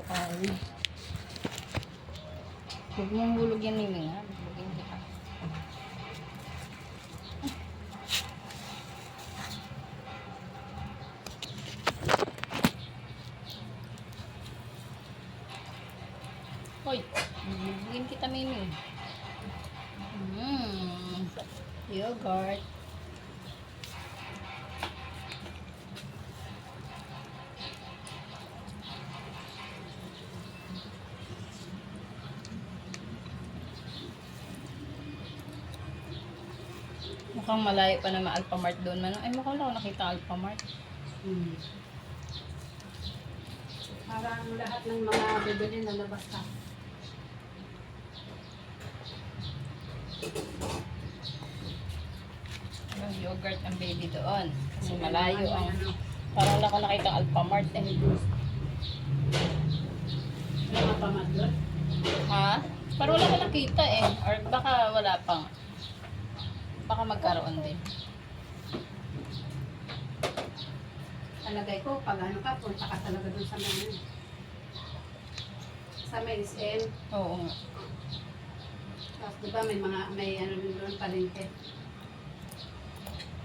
kaya. Huwag mong hulog yan Miming ha. Hulogin kita. Hoy, hulogin kita Miming. Mmm, yogurt. Mukhang malayo pa na ma-Alphamart doon man. Ay, mukhang wala ako nakita Alphamart. Hmm. Parang lahat ng mga bibili na labas ka. Yung yogurt ng baby doon. Kasi malayo ang... Parang wala ako nakita Alphamart eh. Mga pamad doon. Ha? Parang wala ko nakita eh. Or baka wala pang. Baka magkaroon din. Talagay ko, pag ano ka, punta ka talaga doon sa mga sa may SM. Oo. Tapos di ba may mga, may ano din doon, palengke.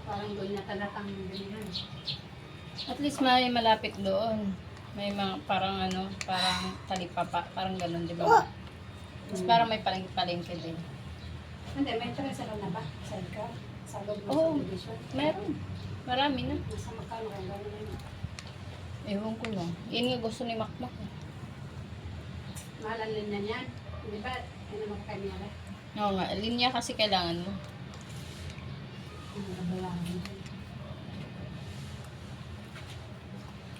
Parang doon niya talagang bilihan. At least may malapit doon. May mga parang ano, parang talipapa, parang ganun, di ba? Tapos parang may palengke-palengke din. Hindi, may tsaka sa loob na ba? Sa ikaw? Sa loob ng Oo. subdivision? Meron. Marami na. Nasa magkano kaya gano'n na yun? Ewan ko lang. Yun nga gusto ni Makmak. eh. Mahalal na niyan. Di ba? Ano magkanyala? Oo nga, linya kasi kailangan mo. Ano na balangan?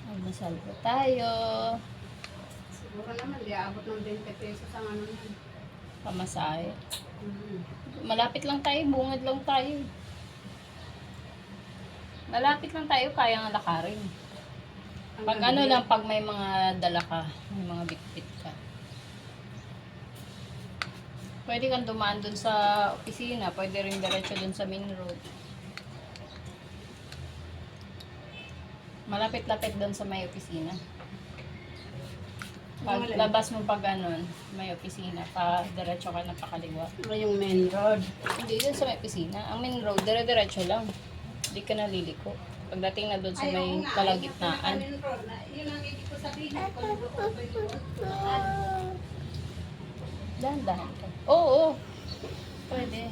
Magdasal po tayo. Siguro naman, di aabot ng 20 pesos ang ano yan. Pamasahe. Malapit lang tayo, bungad lang tayo. Malapit lang tayo, kaya nga lakarin. Pag ano lang, pag may mga dala ka, may mga bitbit ka. Pwede kang dumaan dun sa opisina, pwede rin diretso dun sa main road. Malapit-lapit dun sa may opisina. Pag labas mo pag ganun, may opisina, pa diretso ka na pakaliwa. Ano yung main road? Hindi dun sa may opisina. Ang main road, dire-diretso lang. Hindi ka naliliko. Pagdating na dun sa may kalagitnaan. Yun ang ibig ko sabihin. Doon yun. Dahan-dahan ka. Oo, oo. Pwede.